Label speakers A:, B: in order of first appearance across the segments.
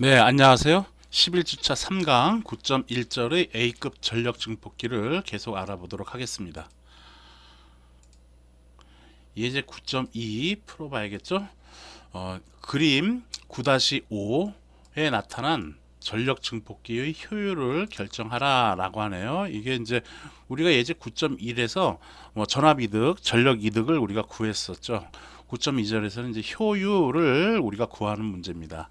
A: 네, 안녕하세요. 11주차 3강 9.1절의 A급 전력 증폭기를 계속 알아보도록 하겠습니다. 예제 9.2 풀어봐야겠죠? 어, 그림 9-5에 나타난 전력 증폭기의 효율을 결정하라 라고 하네요. 이게 이제 우리가 예제 9.1에서 뭐 전압 이득, 전력 이득을 우리가 구했었죠. 9.2절에서는 이제 효율을 우리가 구하는 문제입니다.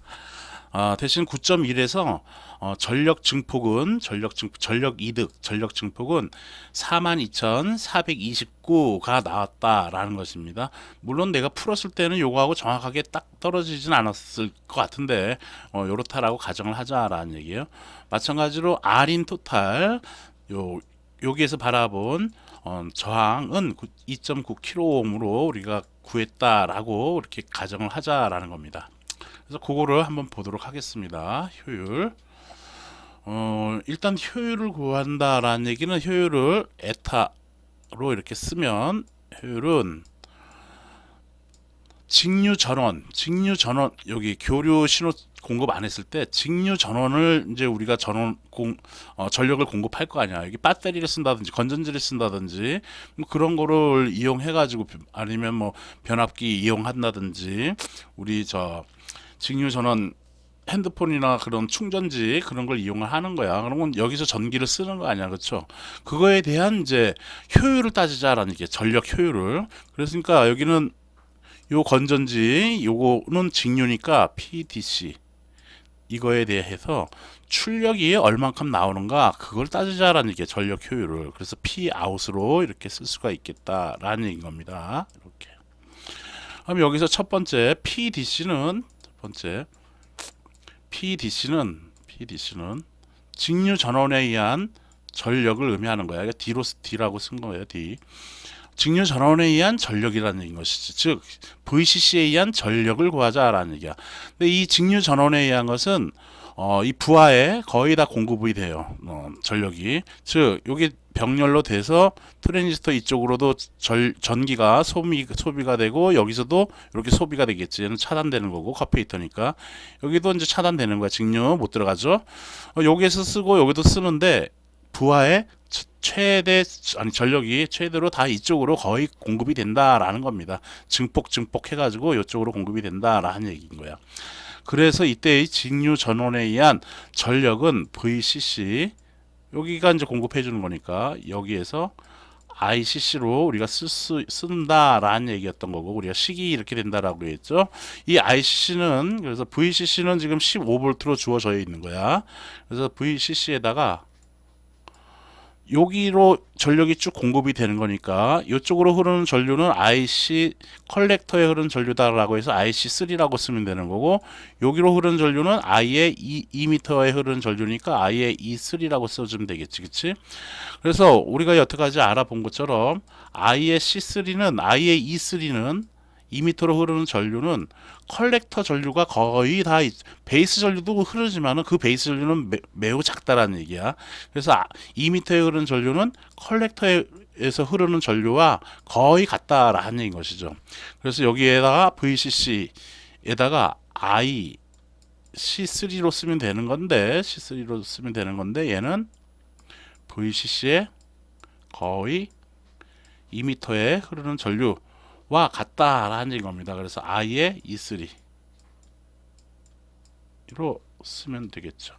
A: 아, 대신 9.1에서 어, 전력 증폭은 전력 증 전력 이득 전력 증폭은 42,429가 나왔다라는 것입니다. 물론 내가 풀었을 때는 요거하고 정확하게 딱 떨어지진 않았을 것 같은데 어, 요렇다라고 가정을 하자라는 얘기예요. 마찬가지로 R인 토탈 요 여기에서 바라본 어, 저항은 2.9kΩ으로 우리가 구했다라고 이렇게 가정을 하자라는 겁니다. 그래서 그거를 한번 보도록 하겠습니다. 효율. 어, 일단 효율을 구한다라는 얘기는 효율을 에타로 이렇게 쓰면 효율은 직류 전원, 직류 전원 여기 교류 신호 공급 안 했을 때 직류 전원을 이제 우리가 전원 공 어, 전력을 공급할 거 아니야. 여기 배터리를 쓴다든지 건전지를 쓴다든지 뭐 그런 거를 이용해 가지고 아니면 뭐 변압기 이용한다든지 우리 저 직류 전원 핸드폰이나 그런 충전지 그런 걸 이용을 하는 거야. 그러면 여기서 전기를 쓰는 거 아니야, 그렇죠? 그거에 대한 이제 효율을 따지자라는 게 전력 효율을. 그랬으니까 여기는 요 건전지 요거는 직류니까 PDC 이거에 대해서 출력이 얼만큼 나오는가 그걸 따지자라는 게 전력 효율을. 그래서 P 아웃으로 이렇게 쓸 수가 있겠다라는 겁니다. 이렇게. 그럼 여기서 첫 번째 PDC는 첫 번째 PDC는 PDC는 직류 전원에 의한 전력을 의미하는 거야. 그러니까 D로 D라고 쓴 거예요. D. 직류 전원에 의한 전력이라는 것이지. 즉 VCC에 의한 전력을 구하자라는 얘기야. 근데 이 직류 전원에 의한 것은 어, 이 부하에 거의 다 공급이 돼요. 어, 전력이. 즉 여기 병렬로 돼서 트랜지스터 이쪽으로도 절, 전기가 소비, 소비가 되고 여기서도 이렇게 소비가 되겠지. 얘는 차단되는 거고 커피히터니까 여기도 이제 차단되는 거야. 직류 못 들어가죠. 어, 여기에서 쓰고 여기도 쓰는데 부하의 최- 최대 아니 전력이 최대로 다 이쪽으로 거의 공급이 된다라는 겁니다. 증폭 증폭 해가지고 이쪽으로 공급이 된다라는 얘기인 거야. 그래서 이때의 직류 전원에 의한 전력은 VCC 여기가 이제 공급해 주는 거니까 여기에서 ICC로 우리가 쓸 수 쓴다라는 얘기였던 거고 우리가 식이 이렇게 된다라고 했죠. 이 ICC는 그래서 VCC는 지금 15V로 주어져 있는 거야. 그래서 VCC에다가 여기로 전력이 쭉 공급이 되는 거니까 이쪽으로 흐르는 전류는 IC 컬렉터에 흐르는 전류다라고 해서 IC3라고 쓰면 되는 거고 여기로 흐르는 전류는 I의 2, 2m에 흐르는 전류니까 I의 E3라고 써주면 되겠지 그치? 그래서 우리가 여태까지 알아본 것처럼 I의 C3는 I의 E3는 2m로 흐르는 전류는 컬렉터 전류가 거의 다 있- 베이스 전류도 흐르지만은 그 베이스 전류는 매, 매우 작다라는 얘기야. 그래서 아- 2m에 흐르는 전류는 컬렉터에서 흐르는 전류와 거의 같다라는 얘기인 것이죠. 그래서 여기에다가 VCC에다가 I C3로 쓰면 되는 건데 C3로 쓰면 되는 건데 얘는 VCC에 거의 2m에 흐르는 전류 와 같다라는 겁니다. 그래서 I의 E3 로 쓰면 되겠죠.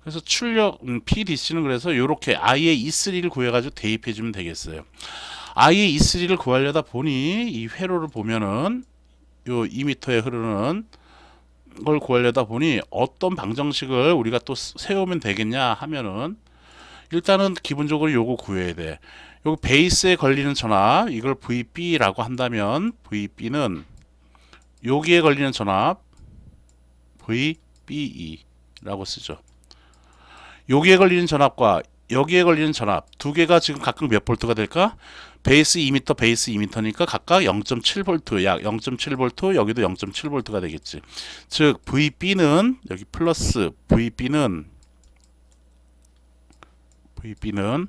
A: 그래서 출력 음, PDC는 그래서 이렇게 I의 E3를 구해가지고 대입해 주면 되겠어요. I의 E3를 구하려다 보니 이 회로를 보면은 요 2m에 흐르는 걸 구하려다 보니 어떤 방정식을 우리가 또 스- 세우면 되겠냐 하면은 일단은 기본적으로 요거 구해야 돼. 요거 베이스에 걸리는 전압 이걸 VB라고 한다면 VB는 여기에 걸리는 전압 VBE라고 쓰죠. 여기에 걸리는 전압과 여기에 걸리는 전압 두 개가 지금 각각 몇 볼트가 될까? 베이스 2m, 베이스 2m니까 각각 0.7V, 약 0.7V, 여기도 0.7V가 되겠지. 즉 VB는 여기 플러스 VB는 VB는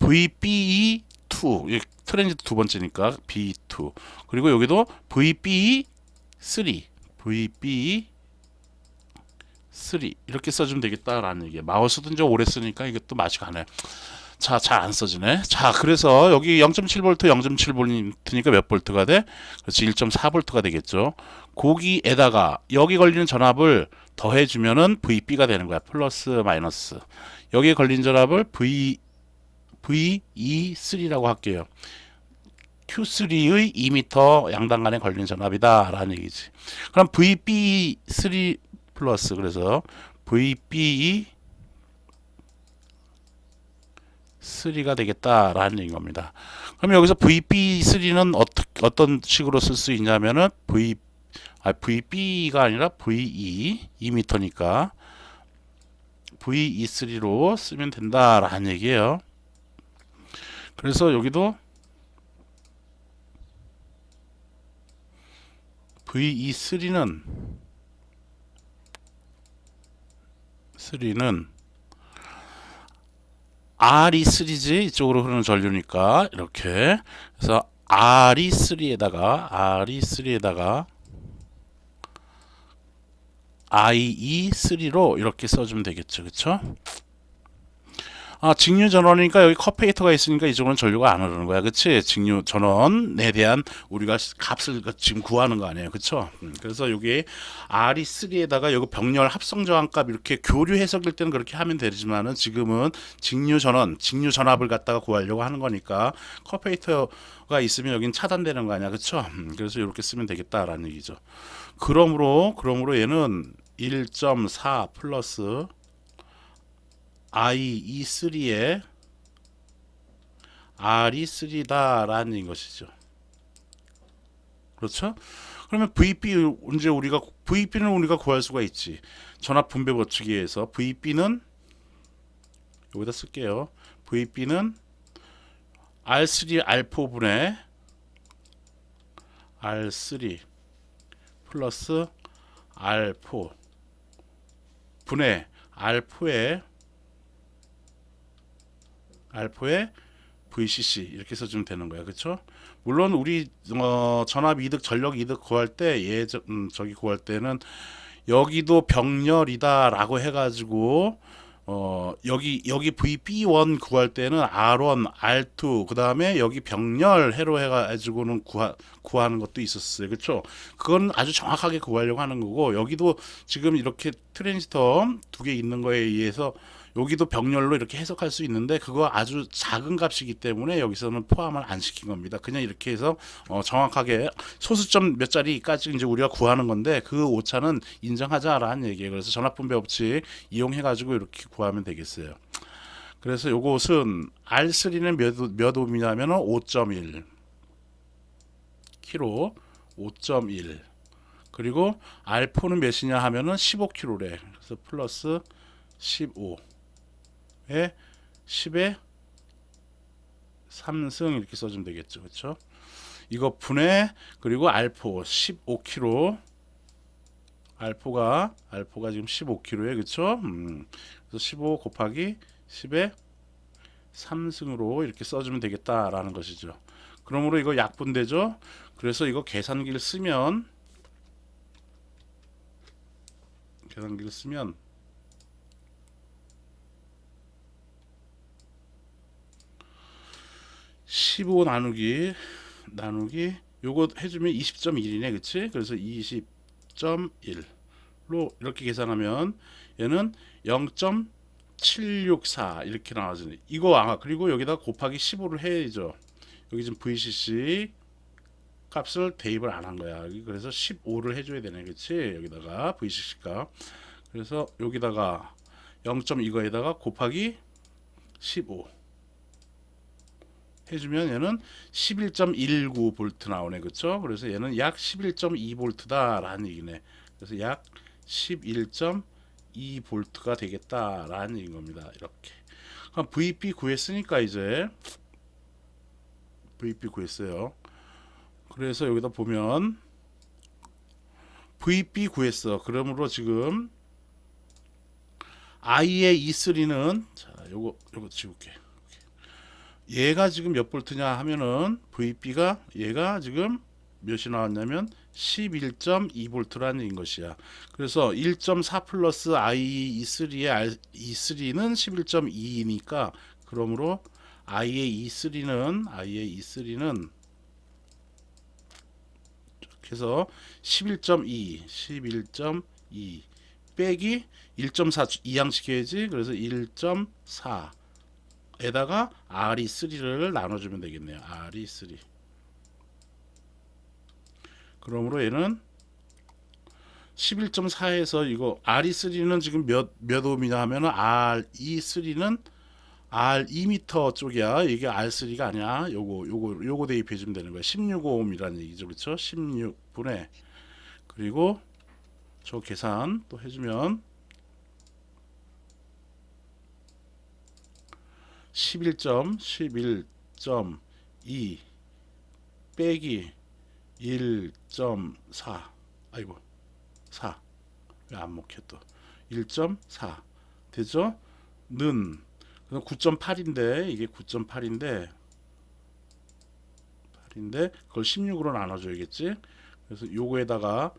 A: VBE2 트랜지트 두 번째니까 B2 그리고 여기도 VBE3 VB 3 이렇게 써주면 되겠다라는 얘기예요. 마우스도 이제 오래 쓰니까 이것도 맛이 가네. 자, 잘 안 써지네. 자, 그래서 여기 0.7V, 0.7V니까 몇 볼트가 돼? 그렇지, 1.4V가 되겠죠. 거기에다가 여기 걸리는 전압을 더해주면은 VB가 되는 거야. 플러스 마이너스. 여기에 걸린 전압을 V VE3라고 할게요. Q3의 2m 양단간에 걸린 전압이다 라는 얘기지. 그럼 VB3 플러스 그래서 VBE 3가 되겠다라는 얘기인 겁니다. 그럼 여기서 VB3는 어떻게 어떤 식으로 쓸 수 있냐면은 V 아 VB가 아니라 VE 2m니까 VE3로 쓰면 된다라는 얘기예요. 그래서 여기도 VE3는 3는 RE3지 이쪽으로 흐르는 전류니까 이렇게. 그래서 RE3에다가 RE3에다가 IE3로 이렇게 써주면 되겠죠. 그쵸 아, 직류 전원이니까 여기 커페이터가 있으니까 이쪽으로는 전류가 안 흐르는 거야. 그치? 직류 전원에 대한 우리가 값을 지금 구하는 거 아니에요. 그쵸? 음, 그래서 여기 RE3에다가 여기 병렬 합성 저항값 이렇게 교류 해석일 때는 그렇게 하면 되지만은 지금은 직류 전원, 직류 전압을 갖다가 구하려고 하는 거니까 커페이터가 있으면 여긴 차단되는 거 아니야. 그쵸? 음, 그래서 이렇게 쓰면 되겠다라는 얘기죠. 그러므로, 그러므로 얘는 1.4 플러스 IE3에 RE3다라는 것이죠. 그렇죠? 그러면 VP 언제 우리가 VP는 우리가 구할 수가 있지. 전압 분배 법칙에서 VP는 여기다 쓸게요. VP는 R3 R4분의 R3 플러스 R4 분의 R4의 알포의 VCC 이렇게 써주면 되는 거야, 그렇죠? 물론 우리 어, 전압 이득, 전력 이득 구할 때 예전 음, 저기 구할 때는 여기도 병렬이다라고 해가지고 어 여기 여기 VB1 구할 때는 R1, R2 그 다음에 여기 병렬 해로 해가지고는 구하, 구하는 것도 있었어요, 그렇죠? 그건 아주 정확하게 구하려고 하는 거고 여기도 지금 이렇게 트랜지스터 두 개 있는 거에 의해서 여기도 병렬로 이렇게 해석할 수 있는데 그거 아주 작은 값이기 때문에 여기서는 포함을 안 시킨 겁니다. 그냥 이렇게 해서 어, 정확하게 소수점 몇 자리까지 이제 우리가 구하는 건데 그 오차는 인정하자라는 얘기예요. 그래서 전압분배 법칙 이용해 가지고 이렇게 구하면 되겠어요. 그래서 요것은 R3는 몇, 몇 옴이냐면 5.1 키로 5.1 그리고 R4는 몇이냐 하면은 15kg래. 그래서 플러스 15 에 10에 3승 이렇게 써주면 되겠죠. 그렇죠? 이거 분해 그리고 알포 15kg 알포가 알포가 지금 15kg에 그렇죠? 음, 그래서 15 곱하기 10에 3승으로 이렇게 써주면 되겠다라는 것이죠. 그러므로 이거 약분되죠. 그래서 이거 계산기를 쓰면 계산기를 쓰면 15 나누기 나누기 요거 해주면 20.1이네 그치? 그래서 20.1로 이렇게 계산하면 얘는 0.764 이렇게 나와지네. 이거 아 그리고 여기다 곱하기 15를 해야죠. 여기 지금 VCC 값을 대입을 안 한 거야. 그래서 15를 해줘야 되네 그치? 여기다가 VCC 값 그래서 여기다가 0. 이거에다가 곱하기 15 해주면 얘는 11.19 볼트 나오네. 그쵸? 그래서 얘는 약 11.2 볼트다 라는 얘기네. 그래서 약 11.2 볼트가 되겠다 라는 얘기인 겁니다. 이렇게. 그럼 VP 구했으니까 이제 VP 구했어요. 그래서 여기다 보면 VP 구했어. 그러므로 지금 I의 E3는 자 요거 요거 지울게 얘가 지금 몇 볼트냐 하면은 VB가 얘가 지금 몇이 나왔냐면 11.2 볼트라는 얘기인 것이야. 그래서 1.4 플러스 IE3의 E3는 11.2이니까 그러므로 I의 E3는 I의 E3는 그래서 11.2 11.2 빼기 1.4 이항시켜야지. 그래서 1.4 에다가 RE3를 나눠주면 되겠네요. RE3 그러므로 얘는 11.4에서 이거 RE3는 지금 몇, 몇 옴이냐 하면은 RE3는 R2m 쪽이야. 이게 R3가 아니야. 요거 요거 요거 대입해 주면 되는 거야. 16옴이라는 얘기죠. 그렇죠? 16분의 그리고 저 계산 또 해주면 11.11.2 빼기 1.4 아이고 4 왜 안 먹혀 또? 1.4 되죠? 는. 9.8인데 이게 9.8인데 8인데 그걸 16으로 나눠줘야겠지? 그래서 요거에다가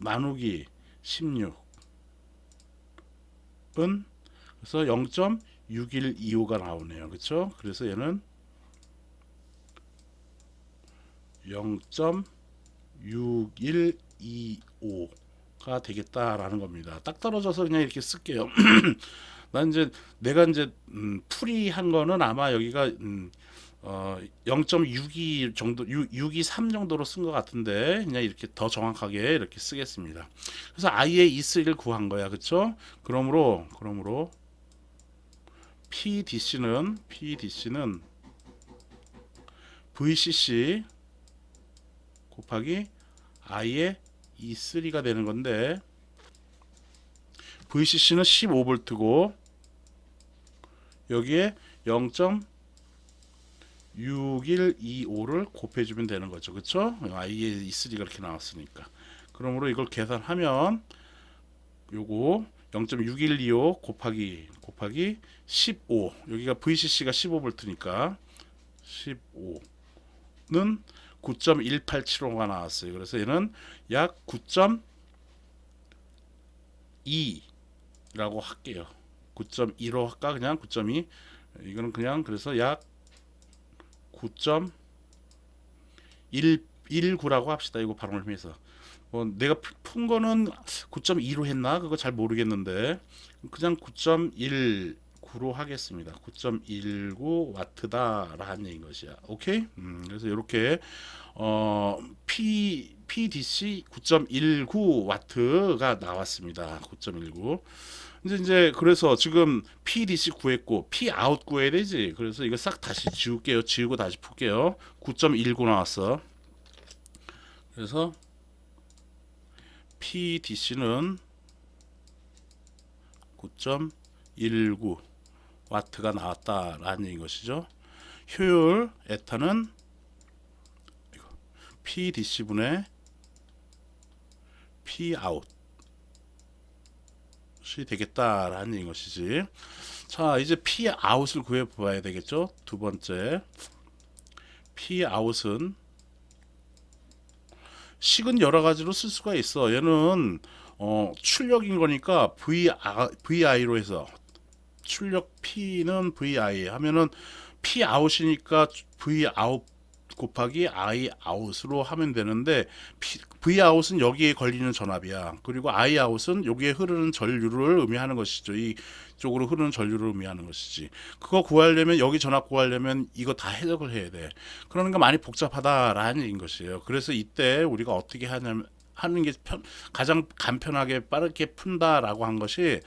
A: 나누기 16은 그래서 0.6125가 나오네요. 그렇죠? 그래서 얘는 0.6125가 되겠다라는 겁니다. 딱 떨어져서 그냥 이렇게 쓸게요. 난 이제 내가 이제 음, 풀이 한 거는 아마 여기가 음, 어, 0.62 정도, 6, 623 정도로 쓴 것 같은데 그냥 이렇게 더 정확하게 이렇게 쓰겠습니다. 그래서 i의 E3를 구한 거야, 그렇죠? 그러므로 그러므로 PDC는 PDC는 VCC 곱하기 i의 E3가 되는 건데 VCC는 15V고 여기에 0.6125를 곱해주면 되는 거죠. 그렇죠? i의 E3가 이렇게 나왔으니까. 그러므로 이걸 계산하면 요거 0.6125 곱하기 곱하기 15 여기가 VCC가 15V니까 15는 9.1875가 나왔어요. 그래서 얘는 약 9.2라고 할게요. 9.15 할까 그냥 9.2 이거는 그냥 그래서 약 9.119라고 합시다. 이거 발음을 해서 뭐 내가 푸- 푼 거는 9.2로 했나 그거 잘 모르겠는데 그냥 9.19로 하겠습니다. 9.19 와트다라는 얘기인 것이야. 오케이? 음, 그래서 이렇게 어 P PDC 9.19 와트가 나왔습니다. 9.19. 이제 이제 그래서 지금 PDC 구했고 P 아웃 구해야 되지. 그래서 이거 싹 다시 지울게요. 지우고 다시 풀게요. 9.19 나왔어. 그래서 PDC는 9.19 와트가 나왔다라는 얘기인 것이죠. 효율 에타는 PDC 분의 P 아웃 이 되겠다라는 얘기인 것이지. 자, 이제 P 아웃을 구해 봐야 되겠죠? 두 번째. P 아웃은 식은 여러 가지로 쓸 수가 있어. 얘는 어, 출력인 거니까 V VI로 해서 출력 P는 VI 하면은 P 아웃이니까 V 아웃 곱하기 I 아웃으로 하면 되는데 V 아웃은 여기에 걸리는 전압이야. 그리고 I 아웃은 여기에 흐르는 전류를 의미하는 것이죠. 이 쪽으로 흐르는 전류를 의미하는 것이지. 그거 구하려면 여기 전압 구하려면 이거 다 해석을 해야 돼. 그러니까 많이 복잡하다라는 얘기인 것이에요. 그래서 이때 우리가 어떻게 하냐면 하는 게 편, 가장 간편하게 빠르게 푼다라고 한 것이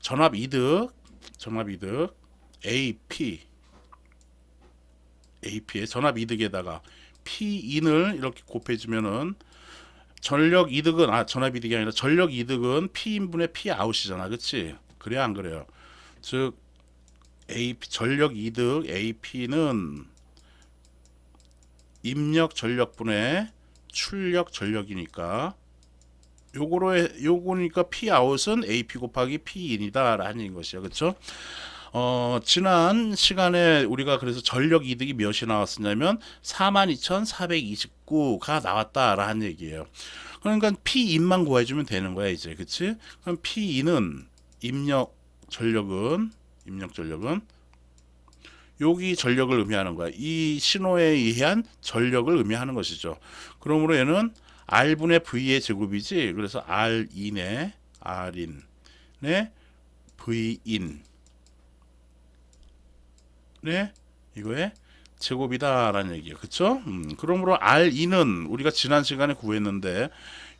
A: 전압 이득, 전압 이득 AP AP의 전압 이득에다가 P인을 이렇게 곱해주면은 전력 이득은 아 전압 이득이 아니라 전력 이득은 P인분의 P 아웃이잖아, 그렇지? 그래야 안 그래요? 즉 AP 전력 이득 AP는 입력 전력분의 출력 전력이니까 요거로 해- 요거니까 P 아웃은 AP 곱하기 P 인이다라는 것이야, 그렇죠? 어, 지난 시간에 우리가 그래서 전력 이득이 몇이 나왔었냐면 42,429가 나왔다라는 얘기예요. 그러니까 P2만 구해주면 되는 거야 이제 그치? 그럼 P2는 입력 전력은 입력 전력은 여기 전력을 의미하는 거야. 이 신호에 의한 전력을 의미하는 것이죠. 그러므로 얘는 R분의 V의 제곱이지. 그래서 R인의 R인의 V인 네 이거의 제곱이다라는 얘기예요. 그쵸? 음, 그러므로 R2는 우리가 지난 시간에 구했는데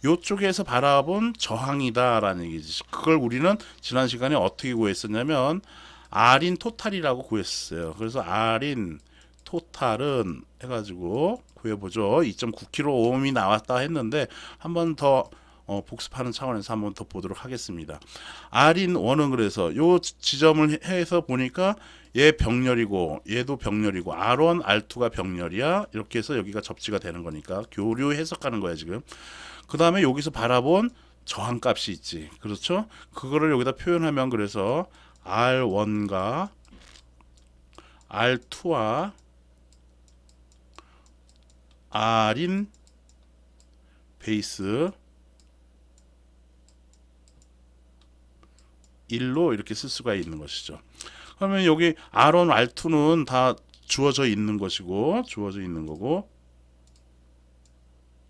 A: 요쪽에서 바라본 저항이다라는 얘기지. 그걸 우리는 지난 시간에 어떻게 구했었냐면 R인 토탈이라고 구했어요. 그래서 R인 토탈은 해가지고 구해보죠. 2.9kΩ이 나왔다 했는데 한 번더 어, 복습하는 차원에서 한 번 더 보도록 하겠습니다. R인 원은 그래서 요 지점을 해서 보니까 얘 병렬이고 얘도 병렬이고 R1, R2가 병렬이야. 이렇게 해서 여기가 접지가 되는 거니까 교류 해석하는 거야 지금. 그 다음에 여기서 바라본 저항값이 있지. 그렇죠? 그거를 여기다 표현하면 그래서 R1과 R2와 R인 베이스 1로 이렇게 쓸 수가 있는 것이죠. 그러면 여기 R1, R2는 다 주어져 있는 것이고 주어져 있는 거고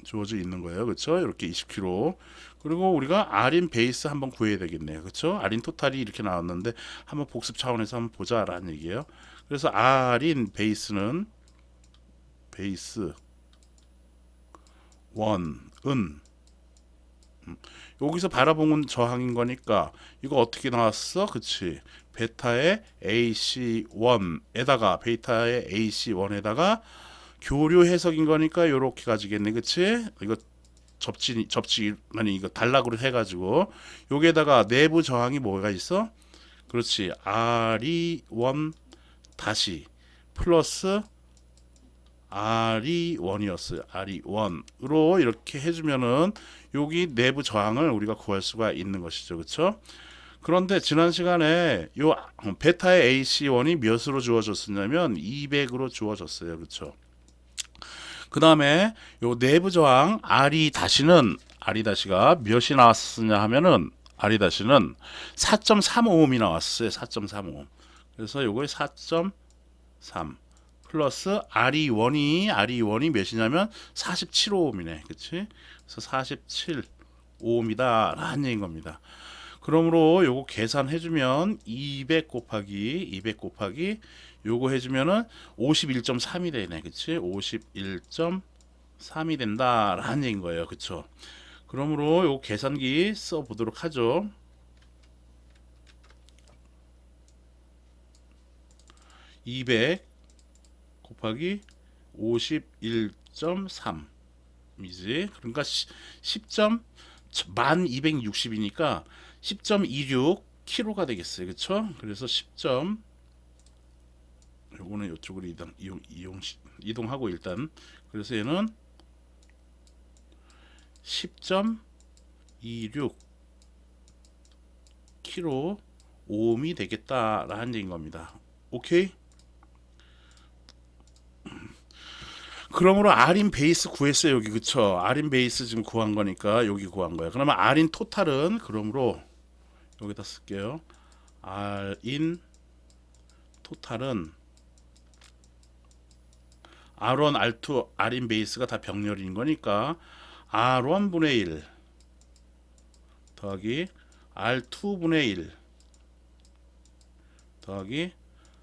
A: 주어져 있는 거예요. 그렇죠? 이렇게 20kg. 그리고 우리가 R인 베이스 한번 구해야 되겠네요. 그렇죠? R인 토탈이 이렇게 나왔는데 한번 복습 차원에서 한번 보자라는 얘기예요. 그래서 R인 베이스는 베이스 원은 음, 여기서 바라보는 저항인 거니까 이거 어떻게 나왔어? 그치? 베타의 AC1에다가 베타의 AC1에다가 교류 해석인 거니까 이렇게 가지겠네, 그치? 이거 접지 접지 아니 이거 단락으로 해 가지고 여기에다가 내부 저항이 뭐가 있어? 그렇지, RE1 다시 플러스 RE1이었어요. RE1으로 이렇게 해주면은 여기 내부 저항을 우리가 구할 수가 있는 것이죠. 그렇죠? 그런데 지난 시간에 요 베타의 AC1이 몇으로 주어졌었냐면 200으로 주어졌어요. 그렇죠? 그 다음에 요 내부 저항 R이 다시는 R이 다시가 몇이 나왔었냐 하면은 R이 다시는 4.35옴이 나왔어요. 4.35옴. 그래서 요거에 4.3 플러스 RE1이 RE1이 몇이냐면 47옴이네. 그치? 그래서 47옴이다라는 얘기인 겁니다. 그러므로 요거 계산해 주면 200 곱하기 200 곱하기 요거 해 주면은 51.3이 되네. 그치? 51.3이 된다라는 얘기인 거예요. 그쵸? 그러므로 요 계산기 써 보도록 하죠. 200 곱하기 51.3이지. 그러니까 10점 1260이니까 10.26 kg가 되겠어요. 그렇죠? 그래서 10점 요거는 이쪽으로 이동 이용, 이용 이동하고 일단 그래서 얘는 10.26 kg 오음이 되겠다라는 얘기인 겁니다. 오케이? 그러므로 R인 베이스 구했어요 여기 그쵸 R인 베이스 지금 구한 거니까 여기 구한 거야 그러면 R인 토탈은 그러므로 여기다 쓸게요 R인 토탈은 R1, R2, R인 베이스가 다 병렬인 거니까 R1 분의 1 더하기 R2 분의 1 더하기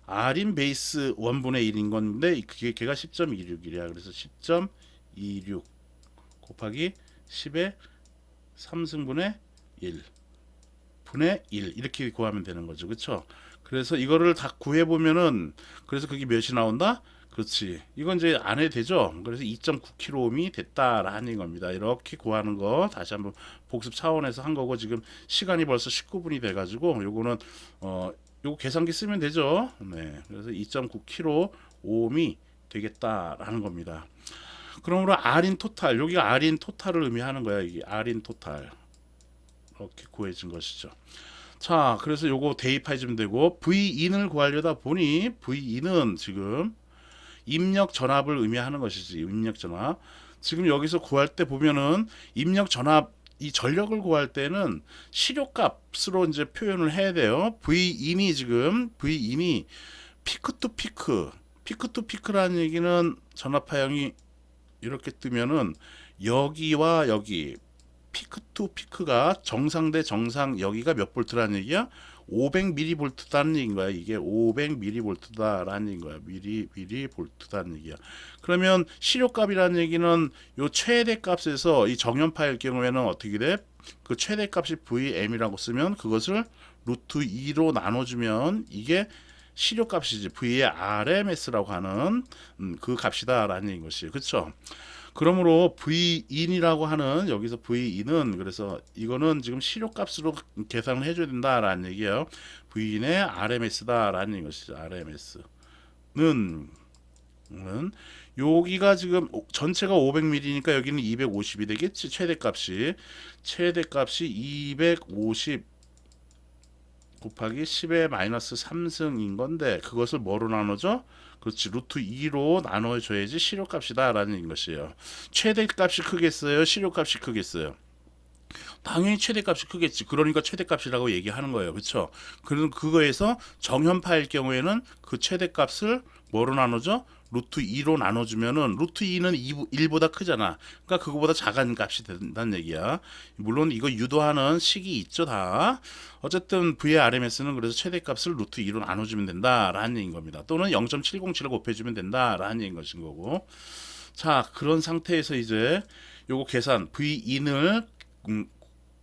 A: R인 베이스 1 분의 1인 건데 그게 걔가 10.26이래요. 그래서 10.26 곱하기 10의 3승분의 1 분의 1 이렇게 구하면 되는 거죠. 그렇죠? 그래서 이거를 다 구해 보면은 그래서 그게 몇이 나온다? 그렇지. 이건 이제 안 해도 되죠. 그래서 2.9kg이 됐다라는 겁니다. 이렇게 구하는 거 다시 한번 복습 차원에서 한 거고 지금 시간이 벌써 19분이 돼 가지고 요거는 어 요거 계산기 쓰면 되죠. 네. 그래서 2.9kg 오음이 되겠다라는 겁니다. 그러므로 R인 토탈, 여기가 R인 토탈을 의미하는 거야. 이게 R인 토탈. 이렇게 구해진 것이죠. 자, 그래서 요거 대입하시면 되고 V2을 구하려다 보니 V2는 지금 입력 전압을 의미하는 것이지. 입력 전압. 지금 여기서 구할 때 보면은 입력 전압 이 전력을 구할 때는 시료값으로 이제 표현을 해야 돼요. V2이 지금 V2이 피크 투 피크. 피크 투 피크라는 얘기는 전압 파형이 이렇게 뜨면은 여기와 여기 피크 투 피크가 정상 대 정상 여기가 몇 볼트라는 얘기야? 500mV다는 얘기인 거야. 이게 500mV다라는 얘기인 거야. 미리 미리 볼트다는 얘기야. 그러면 시료값이라는 얘기는 요 최대 값에서 이 정연파일 경우에는 어떻게 돼? 그 최대 값이 VM이라고 쓰면 그것을 루트 2로 나눠주면 이게 시료값이지 V의 RMS라고 하는 음, 그 값이다라는 것이 그렇죠. 그러므로 V2이라고 하는 여기서 V2는 그래서 이거는 지금 시료값으로 계산을 해줘야 된다라는 얘기예요. V2의 RMS다라는 것이죠. RMS는 는 여기가 지금 오- 전체가 500ml니까 여기는 250이 되겠지 최대값이 최대값이 250 곱하기 10의 마이너스 3승인 건데 그것을 뭐로 나누죠? 그렇지 루트 2로 나눠줘야지 시료값이다라는 것이에요. 최대값이 크겠어요? 시료값이 크겠어요? 당연히 최대값이 크겠지. 그러니까 최대값이라고 얘기하는 거예요. 그렇죠? 그럼 그거에서 정현파일 경우에는 그 최대값을 뭐로 나누죠? 루트 2로 나눠주면은 루트 2는 1보다 크잖아. 그러니까 그거보다 작은 값이 된다는 얘기야. 물론 이거 유도하는 식이 있죠 다. 어쨌든 V의 RMS는 그래서 최대값을 루트 2로 나눠주면 된다라는 얘기인 겁니다. 또는 0.707을 곱해주면 된다라는 얘기인 것인 거고. 자 그런 상태에서 이제 요거 계산 V2를 음,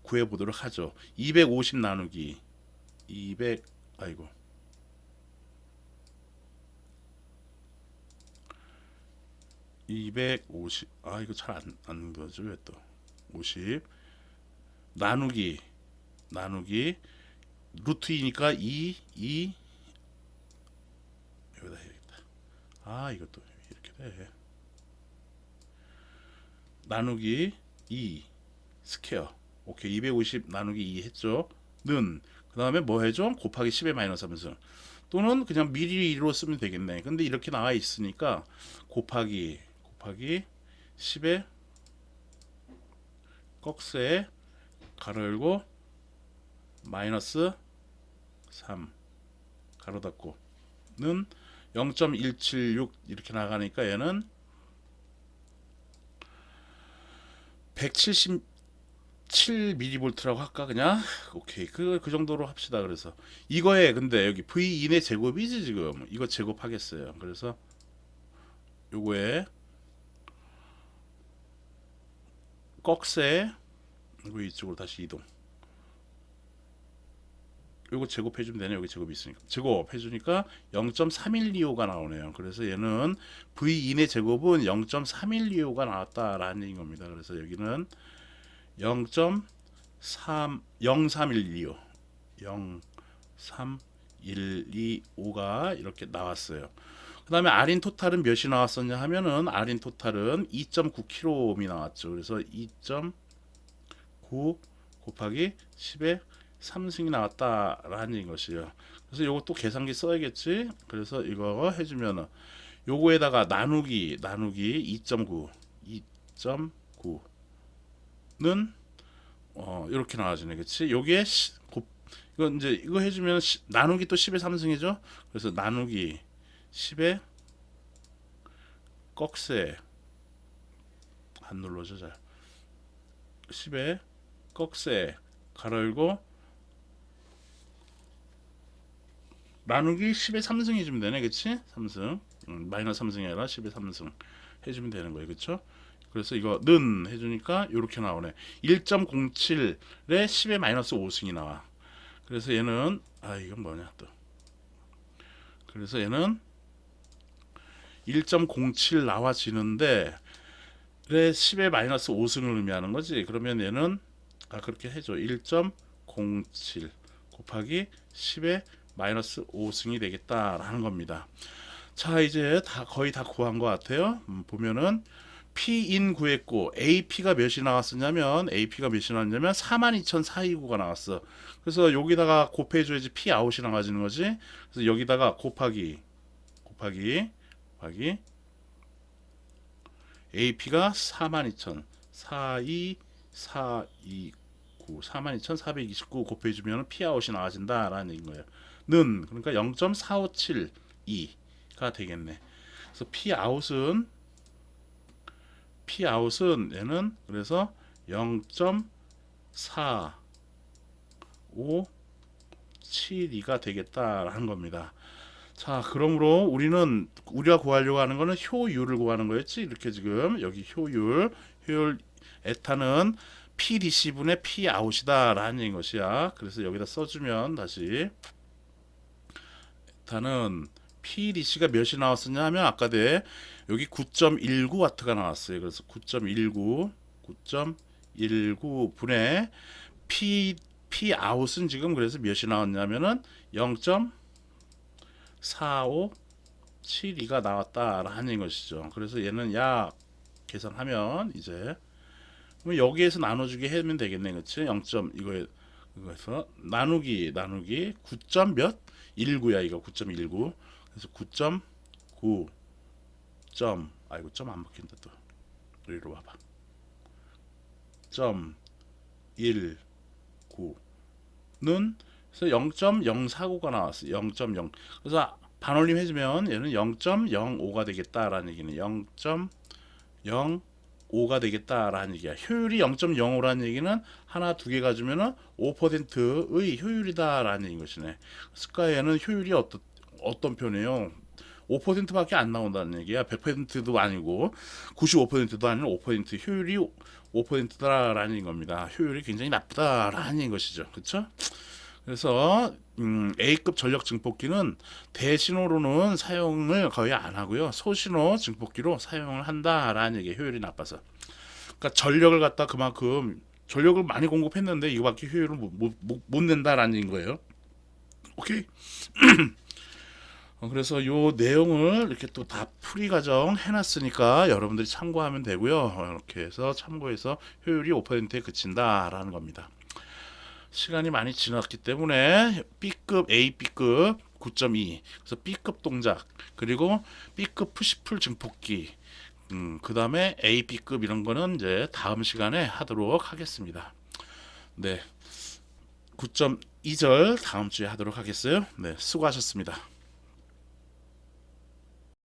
A: 구해보도록 하죠. 250 나누기 200 아이고 250. 아 이거 잘안안 되죠 왜 또? 50 나누기 나누기 루트 2니까 2 2 여기다 해야겠다. 아 이것도 이렇게 돼. 나누기 2 스퀘어. 오케이 250 나누기 2 했죠. 는 그 다음에 뭐 해줘? 곱하기 10의 마이너스 하면서 또는 그냥 미리로 쓰면 되겠네. 근데 이렇게 나와 있으니까 곱하기 곱하기 10의 꺽쇠 가로 열고 마이너스 3 가로 닫고 는 0.176 이렇게 나가니까 얘는 177mV라고 할까 그냥? 오케이. 그 그 정도로 합시다 그래서. 이거에 근데 여기 V2의 제곱이지 지금. 이거 제곱하겠어요. 그래서 요거에 꺽쇠 이거 이쪽으로 다시 이동. 요거 제곱해 주면 되네. 여기 제곱이 있으니까. 제곱해 주니까 0.312호가 나오네요. 그래서 얘는 V2의 제곱은 0.312호가 나왔다라는 겁니다. 그래서 여기는 0.3 03125 03125가 이렇게 나왔어요 그 다음에 아린 토탈은 몇이 나왔었냐 하면은 아린 토탈은 2.9kg이 나왔죠. 그래서 2.9 곱하기 10의 3승이 나왔다라는 것이에요. 그래서 또 계산기 써야겠지. 그래서 이거 해주면은 요거에다가 나누기 나누기 2.9 2.9는 어 이렇게 나와지네, 그렇지? 요게 시- 곱 이거 이제 이거 해주면 시- 나누기 또 10의 3승이죠. 그래서 나누기 10에 꺽쇠. 안 눌러져 잘 10에 꺽쇠. 가로 열고 나누기 10의 3승 해주면 되네 그치? 3승. 음, 마이너스 3승이 아니라 10의 3승 해주면 되는 거예요 그쵸? 그래서 이거 는 해주니까 이렇게 나오네. 1.07에 10의 마이너스 5승이 나와. 그래서 얘는 아 이건 뭐냐 또. 그래서 얘는 1.07 나와지는데 래 10의 마이너스 5승을 의미하는 거지. 그러면 얘는 아 그렇게 해줘. 1.07 곱하기 10의 마이너스 5승이 되겠다라는 겁니다. 자 이제 다 거의 다 구한 것 같아요. 음, 보면은 P인 구했고 AP가 몇이 나왔었냐면 AP가 몇이 나왔냐면 42,429가 나왔어. 그래서 여기다가 곱해줘야지 P 아웃이 나와지는 거지. 그래서 여기다가 곱하기 곱하기 곱하기 AP가 42,000 42429 42,429 곱해주면 P 아웃이 나와진다 라는 얘기인 거예요. 는 그러니까 0.4572가 되겠네. 그래서 P 아웃은 P 아웃은 얘는 그래서 0.4572가 되겠다라는 겁니다. 자, 그러므로 우리는 우리가 구하려고 하는 거는 효율을 구하는 거였지. 이렇게 지금 여기 효율, 효율 에타는 PDC분의 P 아웃이다라는 것이야. 그래서 여기다 써주면 다시 에타는 PDC가 몇이 나왔었냐 하면 아까 대 여기 9.19 와트가 나왔어요. 그래서 9.19 9.19 분의 P P 아웃은 지금 그래서 몇이 나왔냐면은 0.4572가 나왔다라는 것이죠. 그래서 얘는 약 계산하면 이제 여기에서 나눠주기 하면 되겠네, 그렇지? 0. 이거에 이거에서 나누기 나누기 9. 몇? 19야 이거 9.19. 그래서 9.9 점 아이고 점안 먹힌다 또 여기로 와봐. 점 19는 그래서 0.049가 나왔어. 0.0. 그래서 반올림 해주면 얘는 0.05가 되겠다라는 얘기는 0.05가 되겠다라는 얘기야. 효율이 0.05라는 얘기는 하나 두 개 가지면은 5%의 효율이다라는 얘기인 것이네. 스카이에는 효율이 어떤 어떤 편이에요? 5%밖에 안 나온다는 얘기야. 100%도 아니고 95%도 아닌 5% 효율이 5%다라는 겁니다. 효율이 굉장히 나쁘다라는 것이죠. 그렇죠? 그래서 음, A급 전력 증폭기는 대신호로는 사용을 거의 안 하고요. 소신호 증폭기로 사용을 한다라는 얘기. 효율이 나빠서. 그러니까 전력을 갖다 그만큼 전력을 많이 공급했는데 이거밖에 효율을 못, 못, 못- 못 낸다라는 거예요. 오케이. 어, 그래서 요 내용을 이렇게 또 다 풀이 과정 해놨으니까 여러분들이 참고하면 되고요. 어, 이렇게 해서 참고해서 효율이 5%에 그친다라는 겁니다. 시간이 많이 지났기 때문에 B급, A, B급 9.2 그래서 B급 동작 그리고 B급 푸시풀 증폭기 음, 그 다음에 A, B급 이런 거는 이제 다음 시간에 하도록 하겠습니다. 네. 9.2절 다음 주에 하도록 하겠어요. 네, 수고하셨습니다.